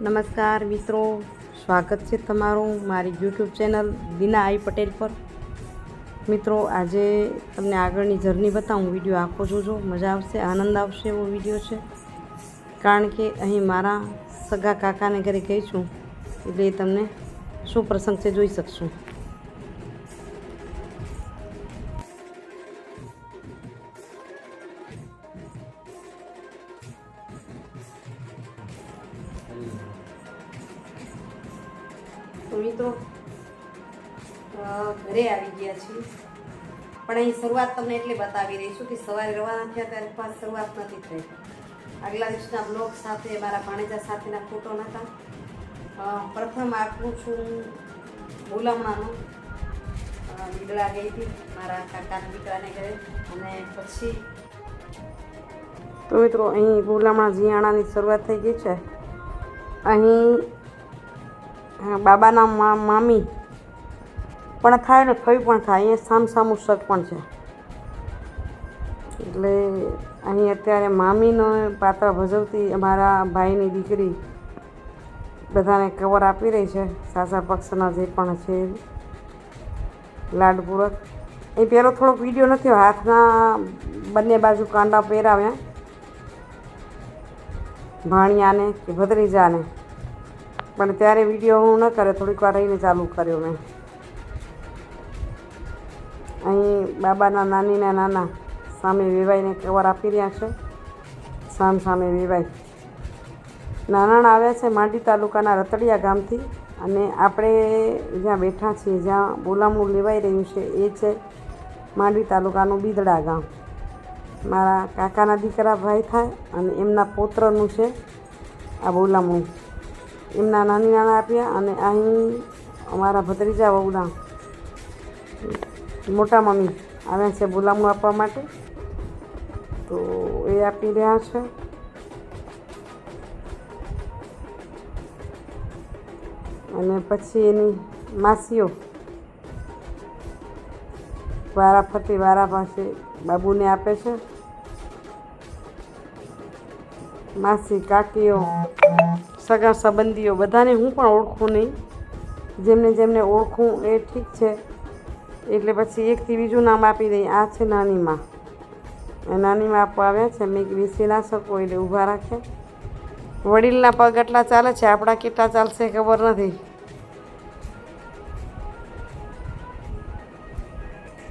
નમસ્કાર મિત્રો, સ્વાગત છે તમારું મારી YouTube channel Dina I Patel પર. મિત્રો, આજે તમને આગળની જર્ની બતાવું, વીડિયો આખો જોજો, મજા આવશે, આનંદ આવશે એવો વીડિયો છે. કારણ કે અહીં મારા સગા કાકાને ઘરે ગઈ છું, એટલે તમને શું પ્રસંગ છે જોઈ શકશું. પણ અહીં શરૂઆત તમને એટલે બતાવી રહી છું કે સવારે રવાના થયા ત્યારે પણ શરૂઆત નથી થઈ. આગલા દિવસના બ્લોગ સાથે મારા ભાણેજા સાથેના ફોટો નહોતા. પ્રથમ આપું છું બોલામણાનો દીકરા ગઈ હતી, મારા કાકાના દીકરાને ઘરે. અને પછી તો મિત્રો, અહીં બોલામણા જીયાણાની શરૂઆત થઈ ગઈ છે. અહીં બાબાના મામી પણ થાય ને ફઈ પણ થાય, અહીંયા સામ સામું શક પણ છે. એટલે અહીં અત્યારે મામીનો પાત્ર ભજવતી અમારા ભાઈની દીકરી બધાને કવર આપી રહી છે, સાસા પક્ષના જે પણ છે લાડપૂર્વક એ પહેલો થોડોક વીડિયો નથી હાથના બંને બાજુ કાંડા પહેરાવ્યા. ભાણિયાને કે ભત્રીજાને. પણ ત્યારે વીડિયો હું ન કરે, થોડીક વાર રહીને ચાલુ કર્યો મેં. અહીં બાબાના નાનીના નાના સામે વેવાઈને કવર આપી રહ્યા છે. સામ સામે વેવાઈ નાનાણ આવ્યા છે માંડી તાલુકાના રતડિયા ગામથી અને આપણે જ્યાં બેઠા છીએ, જ્યાં બોલામણું લેવાઈ રહ્યું છે, એ છે માંડવી તાલુકાનું બીદડા ગામ. મારા કાકાના દીકરા ભાઈ થાય અને એમના પોત્રનું છે આ બોલામણું. એમના નાની નાના આપ્યા અને અહીં અમારા ભત્રીજા વહુના મોટા મમ્મી આવ્યા છે બોલામણું આપવા માટે. તો એ આપી રહ્યા છે. અને પછી એની માસીઓ વારા ફરતી વારા પાસે બાબુને આપે છે. માસી, કાકીઓ, સગા સંબંધીઓ બધાને હું પણ ઓળખું નહીં. જેમને જેમને ઓળખું એ ઠીક છે. એટલે પછી એકથી બીજું નામ આપી દઈએ. આ છે નાની માં એ નાની માં આપવા આવ્યા છે. મેં બેસી ના શકો એટલે ઊભા રાખે. વડીલના પગ એટલા ચાલે છે. આપણા કેટલા ચાલશે ખબર નથી.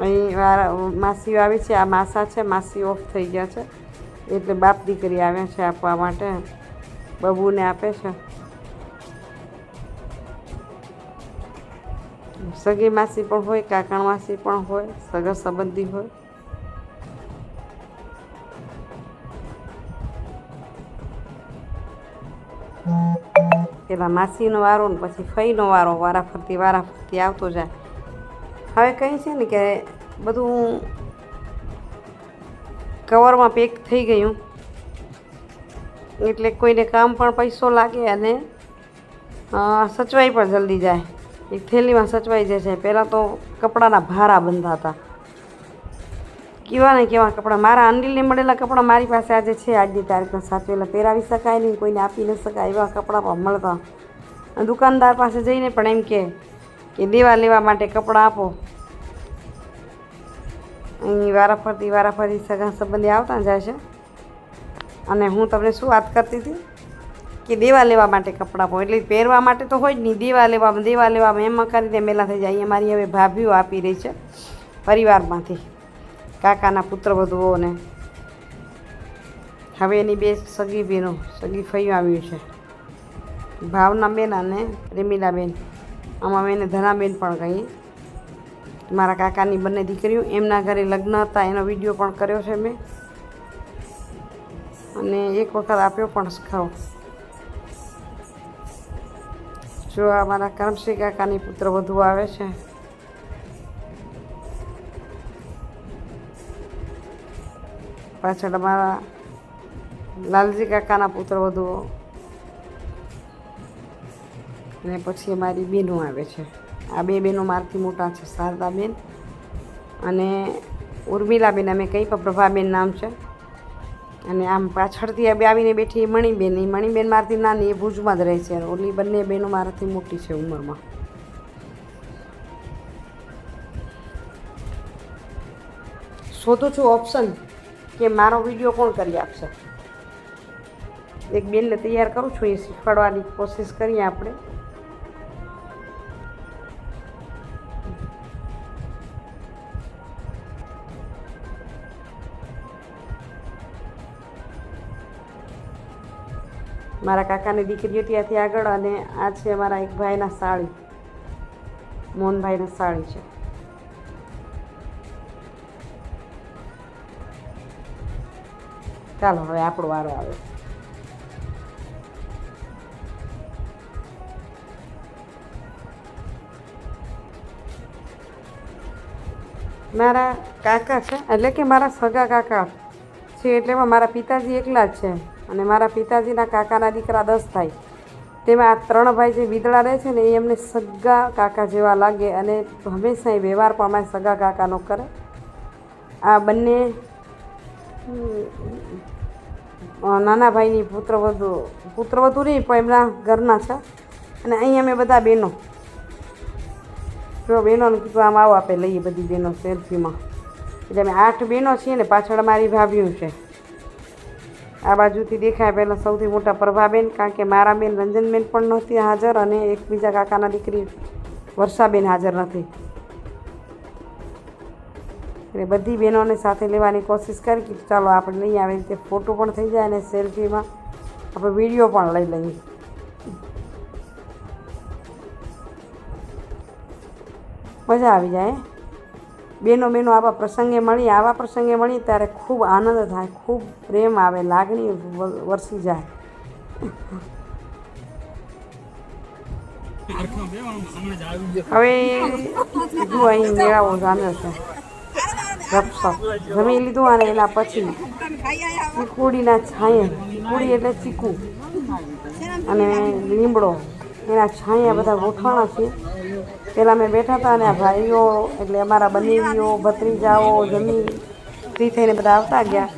અહીં વારા, માસીઓ આવી છે. આ માસા છે. માસી ઓફ થઈ ગયા છે. એટલે બાપ દીકરી આવ્યા છે આપવા માટે. બબુને આપે છે. સગી માસી પણ હોય, કાકણ માસી પણ હોય, સગા સંબંધી હોય. પેલા માસીનો વારો ને પછી ફઈનો વારો વારા ફરતી વારા ફરતી આવતો જાય. હવે કહે છે ને કે બધું કવરમાં પેક થઈ ગયું. એટલે કોઈને કામ પણ પૈસો લાગે અને સચવાઈ પણ જલ્દી જાય. એક થેલીમાં સચવાઈ જાય છે. પહેલાં તો કપડાના ભારા બંધાતા કેવા ને કેવા કપડાં. મારા અંડીલને મળેલા કપડાં મારી પાસે આજે છે. આજની તારીખમાં સાચવેલા પહેરાવી શકાય નહીં, કોઈને આપી ન શકાય એવા કપડાં પણ મળતા. દુકાનદાર પાસે જઈને પણ એમ કે કે દેવા લેવા માટે કપડાં આપો. અહીં વારાફરતી વારાફરતી સગા સંબંધી આવતા જાય છે. અને હું તમને શું વાત કરતી હતી? કે દેવા લેવા માટે કપડાં આપો એટલે પહેરવા માટે તો હોય જ નહીં. દેવા લેવામાં દેવા લેવામાં એમાં કરીને મેલા થઈ જાય. અહીંયા મારી હવે ભાભીઓ આપી રહી છે પરિવારમાંથી. કાકાના પુત્રવધુઓને હવે એની બે સગી બહેનો, સગી ફઈઓ આવ્યું છે. ભાવનાબેન અને પ્રેમીલાબેન આમાં મેં ધનાબેન પણ કહી. મારા કાકાની બંને દીકરીઓ એમના ઘરે લગ્ન હતા. એનો વીડિયો પણ કર્યો છે મેં. અને એક વખત આપ્યો પણ ખાઓ જો અમારા મારા કરમશ્રી કાકાની પુત્ર વધુ આવે છે. પાછળ અમારા લાલજી કાકાના પુત્ર વધુ. અને પછી અમારી બેનો આવે છે. આ બે બહેનો મારથી મોટા છે, શારદાબેન અને ઉર્મિલાબેન, અમે કંઈ પણ પ્રભાબેન નામ છે. અને આમ પાછળથી બે આવીને બેઠી મણીબેન. એ મણીબેન મારાથી નાની, એ ભુજમાં જ રહે છે. ઓલી બંને બહેનો મારાથી મોટી છે ઉંમરમાં. શોધું છું ઓપ્શન કે મારો વીડિયો કોણ કરી આપશે? એક બેનને તૈયાર કરું છું, એ શીખવાડવાની કોશિશ કરીએ આપણે. મારા કાકાની દીકરી હતી ત્યાંથી આગળ અને આ છે મારા એક ભાઈના સાળી. મોહનભાઈના સાળી છે. ચાલો, હવે આપણો વારો આવે. મારા કાકા છે, એટલે કે મારા સગા કાકા છે, એટલે મારા પિતાજી એકલા જ છે. અને મારા પિતાજીના કાકાના દીકરા દસ થાય. તેમાં આ ત્રણ ભાઈ જે વિદળા રહે છે ને, એ એમને સગા કાકા જેવા લાગે અને હંમેશા એ વ્યવહાર પણ અમારે સગા કાકાનો કરે. આ બંને નાના ભાઈની પુત્રવધુ પુત્રવધુ નહીં, પણ એમના ઘરના છે. અને અહીં અમે બધા બહેનો. જો બહેનોને કીધું, આમ આવો આપણે લઈએ બધી બહેનો સેલ્ફીમાં એટલે અમે આઠ બહેનો છીએ ને, પાછળ મારી ભાભીઓ છે. આ બાજુથી દેખાય પહેલાં સૌથી મોટા પ્રભાબેન, કારણ કે મારા બેન રંજનબેન પણ નહોતી હાજર અને એક બીજા કાકાના દીકરી વર્ષાબેન હાજર નથી. એટલે બધી બહેનોને સાથે લેવાની કોશિશ કરી કે ચાલો આપણે લઈ આવી રીતે ફોટો પણ થઈ જાય અને સેલ્ફીમાં આપણે વીડિયો પણ લઈ લઈએ. મજા આવી જાય બેનો બેનો આવા પ્રસંગે મળી, આવા પ્રસંગે મળી ત્યારે ખૂબ આનંદ થાય, ખૂબ પ્રેમ આવે, લાગણી વરસી જાય. હવે જો અહીં મેળાવો જામે છે. ગપસપ. જમી લીધું અને એના પછી ચીકુડીના છાંયે, ચીકુડી એટલે ચીકુ. અને લીમડો. એના છાંયા બધા ગોઠવાણા છે પહેલાં મેં બેઠા હતા અને આ ભાઈઓ એટલે અમારા બનેવીઓ ભત્રીજાઓ જમી ફ્રી થઈને બધા આવતા ગયા.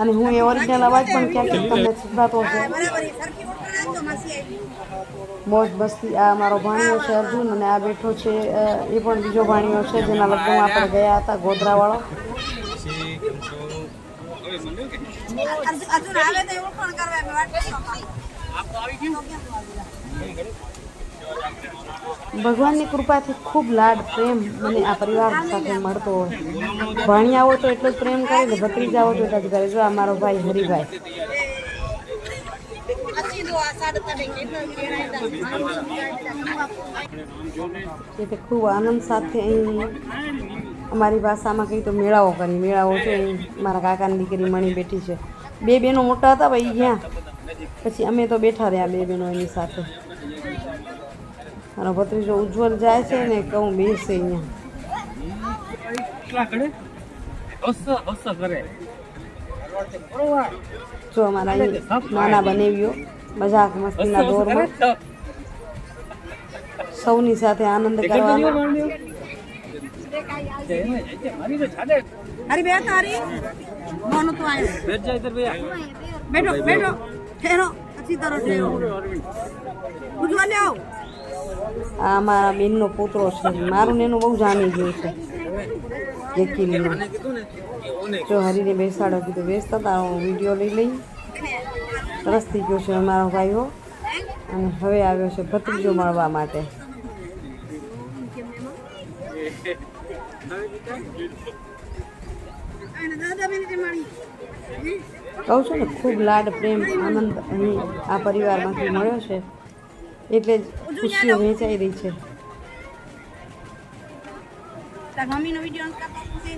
અને હું એ ઓરિજિનલ અવાજ પણ ક્યાંક તમને સંભળાતો છે મોજ મસ્તી આ મારો ભાણિયો છે અર્જુન અને આ બેઠો છે એ પણ બીજો ભાણિયો છે જેના લગ્નમાં આપણે ગયા હતા ગોધરાવાળો. અર્જુન આવે તો એવું પણ કરવા અમે વાટ જોઈ. ભગવાનની કૃપાથી ખૂબ લાડ, પ્રેમ મને આ પરિવાર સાથે મળતો હોય. ભણિયાઓ તો એટલો જ પ્રેમ કરે ને ભત્રીજાઓ તો એટલા જ કરે. જો આ મારો ભાઈ હરિભાઈ. એટલે ખૂબ આનંદ સાથે અહીં અમારી ભાષામાં કહી તો મેળાઓ કરી. મેળાઓ છે, અહીં મારા કાકાની દીકરી મણી બેઠી છે. બે બહેનો મોટા હતા, ભાઈ ગયા પછી અમે તો બેઠા રહ્યા બે બહેનો એની સાથે. મારો ભત્રીજો ઉજ્જવળ જાય છે ને કહું બેસે અહીંયા. જો અમારા નાના બનેવીઓ મજાક મસ્તીના દોરમાં. સૌની સાથે આનંદ કરવાનો. હરી બે તારી. મોનું તો આવ્યો બેઠો બેઠો. ઠેરો. પછી તારો ઠેરો. ઉજવા લે આવ. આ મારા બેનનો પુત્રો છે. મારું એનું બહુ જાણી ગયું છે. વકીલનું જો હરીને બેસાડો કીધું, બેસતા હતા હું વીડિયો લઈ લઈ. સરસ થઈ ગયો છે મારો ભાઈઓ અને હવે આવ્યો છે ભત્રીજો મળવા માટે. કહું છું ને, ખૂબ લાડ, પ્રેમ, આનંદ અહીં આ પરિવારમાંથી મળ્યો છે. એટલે ખુશીઓ વેચાઈ રહી છે. મમ્મીનો વીડિયો છે.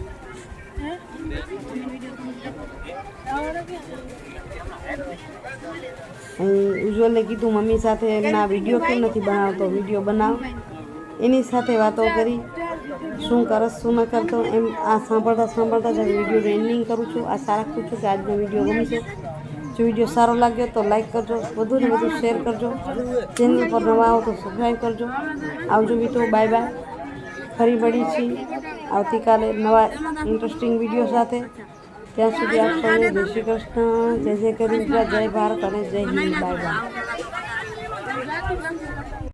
ઉજ્જવલને કીધું મમ્મી સાથે એમના વીડિયો કેમ નથી બનાવતો? વીડિયો બનાવ. એની સાથે વાતો કરી. શું કરસ શું ન કરતો? એમ આ સાંભળતા સાંભળતા જ વીડિયો એન્ડિંગ કરું છું. આશા રાખું છું કે આજનો વીડિયો ગમશે જો વીડિયો સારો લાગ્યો તો લાઈક કરજો વધુ ને વધુ શેર કરજો. ચેનલ પર નવા આવો તો સબસ્ક્રાઈબ કરજો. આવજો મિત્રો બાય બાય ફરી મળી છીએ આવતીકાલે નવા ઇન્ટરેસ્ટિંગ વીડિયો સાથે. ત્યાં સુધી આપ જય શ્રી કૃષ્ણ, જય જય કરી જય ભારત અને જય હિન્દ બાય બાય